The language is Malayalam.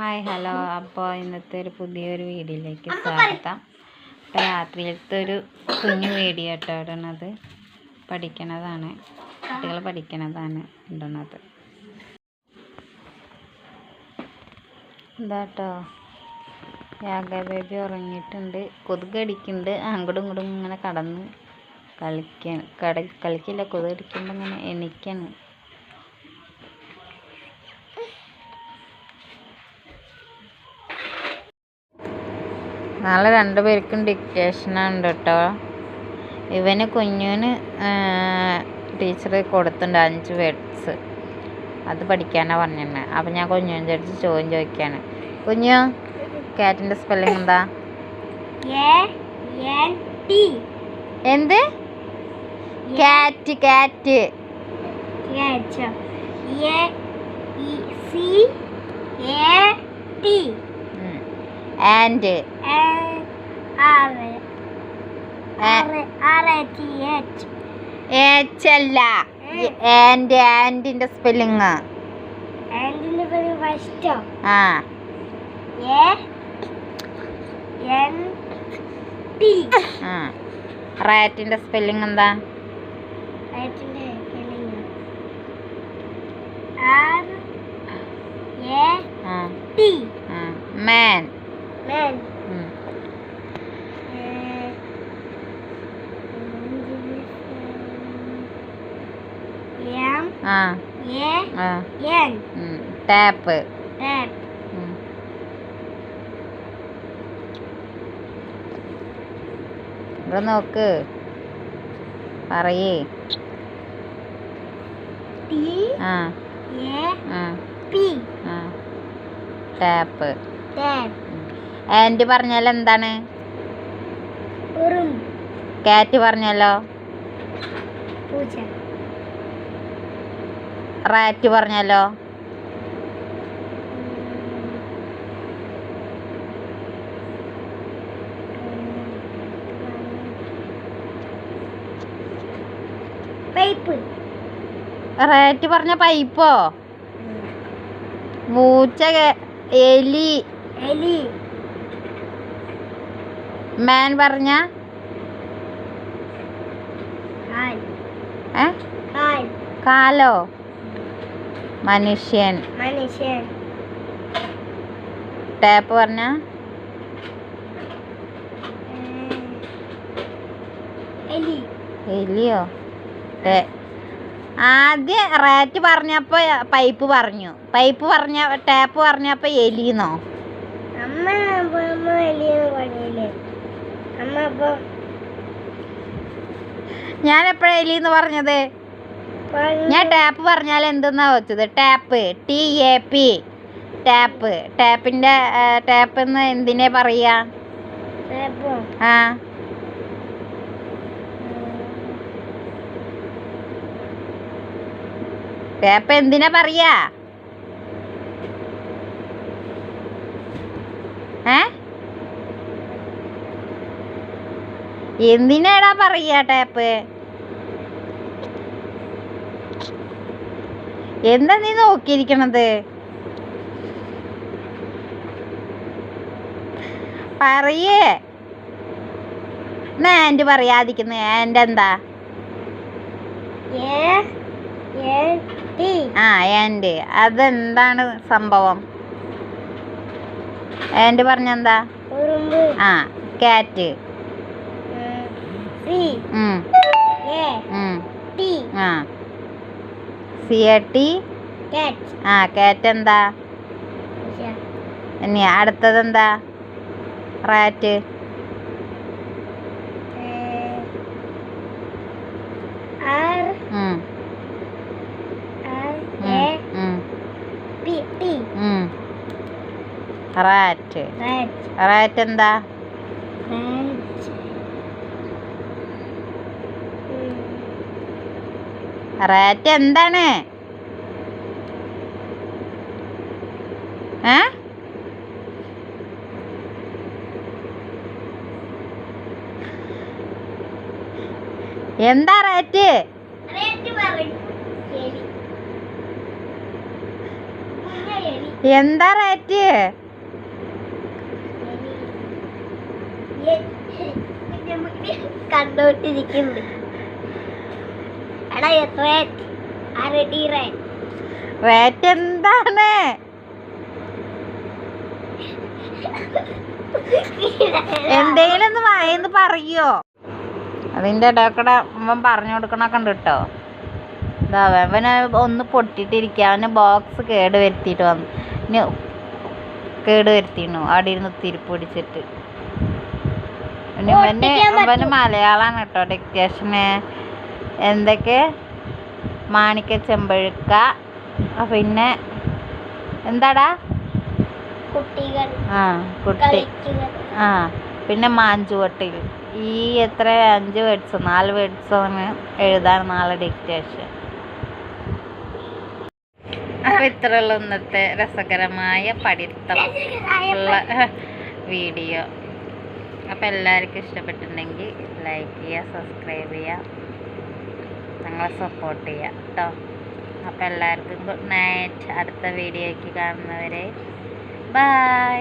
Hi hello. അപ്പോൾ ഇന്നത്തെ ഒരു പുതിയൊരു വീഡിയോയിലേക്ക് സ്വാഗതം. അപ്പോൾ രാത്രിയിലത്തെ ഒരു കുഞ്ഞു വീഡിയോ കേട്ടോ. ഇടണത് പഠിക്കണതാണ്. കുട്ടികൾ പഠിക്കണതാണ് ഇടണത്. എന്താട്ടോ? യാഗ ബേബി ഉറങ്ങിയിട്ടുണ്ട്. കൊതുക് അടിക്കുന്നുണ്ട്. അങ്ങോട്ടും ഇങ്ങോട്ടും ഇങ്ങനെ കടന്ന് കളിക്കാൻ കട കളിക്കില്ല. കൊതുക് അടിക്കുമ്പോൾ ഇങ്ങനെ എണിക്കാണ്. നാളെ രണ്ടുപേർക്കും ഡിക്റ്റേഷനുണ്ട് കേട്ടോ ഇവന് കുഞ്ഞുവിന് ടീച്ചർ കൊടുത്തിട്ടുണ്ട് അഞ്ച് വേർഡ്സ് അത് പഠിക്കാനാണ് പറഞ്ഞിരുന്നത് അപ്പം ഞാൻ കുഞ്ഞുവിന്റെ അടുത്ത് ചോദ്യം ചോദിക്കുകയാണ് കുഞ്ഞു കാറ്റിന്റെ സ്പെല്ലിംഗ് എന്താ? എന്ത്? Cat cat and and H അല്ല. ആൻഡ് സ്പെല്ലിങ് ആൻഡിന്റെ ഫസ്റ്റോ ആ. റാറ്റിന്റെ സ്പെല്ലിംഗ് എന്താ? മാൻ മാൻ ടാപ്പ്. tap ഇവിടെ നോക്ക്. പറയേ. ആ. ആ. ആ. ടാപ്പ്. ആൻഡ് പറഞ്ഞാൽ എന്താണ്? കാറ്റ് പറഞ്ഞാലോ പൂച്ച. റാറ്റ് പറഞ്ഞല്ലോ. റേറ്റ് പറഞ്ഞ പൈപ്പോ? മൂച്ച എലി. എലി. മാൻ പറഞ്ഞ? കാലോ? മനുഷ്യൻ. മനുഷ്യൻ. ടാപ്പ് പറഞ്ഞ? എലി. എലിയോ? ആദ്യം റാറ്റ് പറഞ്ഞപ്പോ പൈപ്പ് പറഞ്ഞു. പൈപ്പ് പറഞ്ഞ ടാപ്പ് പറഞ്ഞപ്പോ എലിന്നോ? ഞാൻ എപ്പോഴാ എലിന്ന് പറഞ്ഞത്? പറഞ്ഞു ഞാൻ ടാപ്പ് പറഞ്ഞാൽ എന്തെന്നാ വെച്ചത്? Tap T A P tap ടാപ്പിന്റെ tap എന്ന് എന്തിനെ പറയാ? ആ. ടാപ്പ് എന്തിനാ പറയാ? ഏ? എന്തിനാടാ പറയാ ടാപ്പ് എന്താ നീ നോക്കിയിരിക്കണത്? പറയേ. എന്നാ ആൻഡ് പറയാതിരിക്കുന്നത് ആൻഡ് എന്താ? ആ ആൻഡ് അതെന്താണ് സംഭവം? ആൻഡ് പറഞ്ഞെന്താ? ആ കാറ്റ് ഉം എ ഉം ടി ആ സി എ ടി ആ കാറ്റ് എന്താ? ഇനി അടുത്തത് എന്താ. റാറ്റ് റാറ്റ് റാറ്റ് എന്താ? റാറ്റ് എന്താണ് ഏ എന്താ റാറ്റ് എന്താ റേറ്റ് കണ്ടോണ്ടിരിക്കുന്നു എടാ റേറ്റ് എന്താണ്? എന്തെങ്കിലും ഒന്ന് വായെന്ന് പറയോ? അതിന്റെ ഇടയ്ക്കൂടെ അവൻ പറഞ്ഞു കൊടുക്കണൊക്കെ ഉണ്ട് കേട്ടോ ഇതാ അവന് ഒന്ന് പൊട്ടിട്ടിരിക്കുക അവന് ബോക്സ് കേട് വരുത്തിയിട്ട് വന്നു. ഇനി കേട് വരുത്തിണു അവിടെ ഇരുന്ന് തിരിപ്പ് പിടിച്ചിട്ട്. അവന് മലയാളാണ് കേട്ടോ ഡിക്റ്റേഷന് എന്തൊക്കെ? മാണിക്ക ചെമ്പഴുക്ക. പിന്നെ എന്താടാ? കുട്ടികൾ. ആ കുട്ടി. ആ പിന്നെ മാഞ്ചുവട്ടിൽ. ഈ എത്ര? അഞ്ച് വേർഡ്സ് നാല് വേർഡ്സ് എഴുതാൻ നാളെ ഡിക്റ്റേഷൻ അപ്പൊ ഇത്രയുള്ള ഇന്നത്തെ രസകരമായ പഠിത്തം ഉള്ള വീഡിയോ. അപ്പം എല്ലാവർക്കും ഇഷ്ടപ്പെട്ടിട്ടുണ്ടെങ്കിൽ ലൈക്ക് ചെയ്യുക സബ്സ്ക്രൈബ് ചെയ്യുക. ഞങ്ങളെ സപ്പോർട്ട് ചെയ്യുക കേട്ടോ അപ്പം എല്ലാവർക്കും ഗുഡ് നൈറ്റ് അടുത്ത വീഡിയോയ്ക്ക് കാണുന്നവരെ ബൈ